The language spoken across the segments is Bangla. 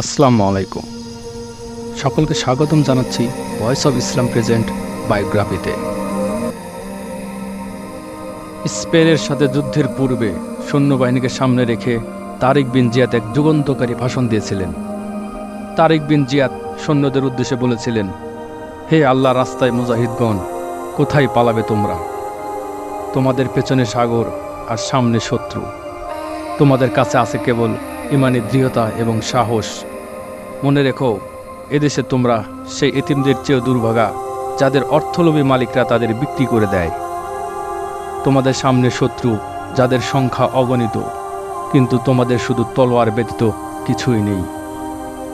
আসসালামু আলাইকুম। সকলকে স্বাগতম জানাচ্ছি ভয়েস অফ ইসলাম প্রেজেন্ট বায়োগ্রাফিতে স্পেনের সাথে যুদ্ধের পূর্বে সৈন্যবাহিনীকে সামনে রেখে তারিক বিন জিয়াদ এক যুগান্তকারী ভাষণ দিয়েছিলেন। তারিক বিন জিয়াদ সৈন্যদের উদ্দেশ্যে বলেছিলেন, হে আল্লাহ রাস্তায় মুজাহিদগণ, কোথায় পালাবে তোমরা? তোমাদের পেছনে সাগর আর সামনে শত্রু। তোমাদের কাছে আছে কেবল ইমানি দৃঢ়তা এবং সাহস। মনে রেখো, এদেশে তোমরা সেই এতিমদের চেয়েও দুর্ভাগা, যাদের অর্থলোভী মালিকরা তাদের বিক্রি করে দেয়। তোমাদের সামনে শত্রু, যাদের সংখ্যা অগণিত, কিন্তু তোমাদের শুধু তলোয়ার ব্যতীত কিছুই নেই।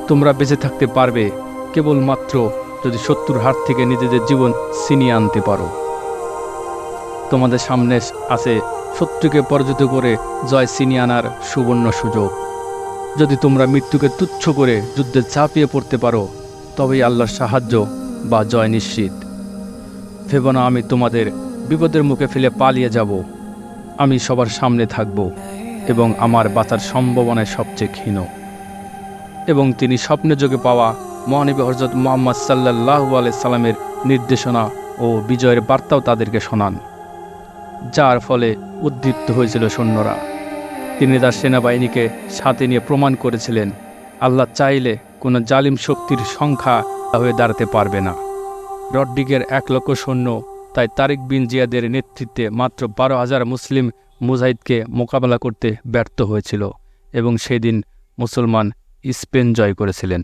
তোমরা বেঁচে থাকতে পারবে, কেবলমাত্র যদি শত্রুর হাত থেকে নিজেদের জীবন ছিনিয়ে আনতে পারো। তোমাদের সামনে আছে শত্রুকে পরাজিত করে জয় ছিনিয়ে আনার সুবর্ণ সুযোগ। যদি তোমরা মৃত্যুকে তুচ্ছ করে যুদ্ধে ঝাঁপিয়ে পড়তে পারো, তবেই আল্লাহর সাহায্য বা জয় নিশ্চিত। ভেব না, আমি তোমাদের বিপদের মুখে ফেলে পালিয়ে যাব। আমি সবার সামনে থাকব এবং আমার বাঁচার সম্ভাবনায় সবচেয়ে ক্ষীণ। এবং তিনি স্বপ্নে যোগে পাওয়া মহানবী হজরত মোহাম্মদ সাল্লাহ সাল্লামের নির্দেশনা ও বিজয়ের বার্তাও তাদেরকে শোনান, যার ফলে উদ্দীপ্ত হয়েছিল সৈন্যরা। তিনি তার সেনাবাহিনীকে সাথে নিয়ে প্রমাণ করেছিলেন। আল্লাহ চাইলে কোনো জালিম শক্তির সংখ্যা হয়ে দাঁড়াতে পারবে না। রডডিগের এক লক্ষ সৈন্য, তাই তারিক বিন জিয়াদের নেতৃত্বে মাত্র বারো হাজার মুসলিম মুজাহিদকে মোকাবেলা করতে ব্যর্থ হয়েছিল এবং সেদিন মুসলমান স্পেন জয় করেছিলেন।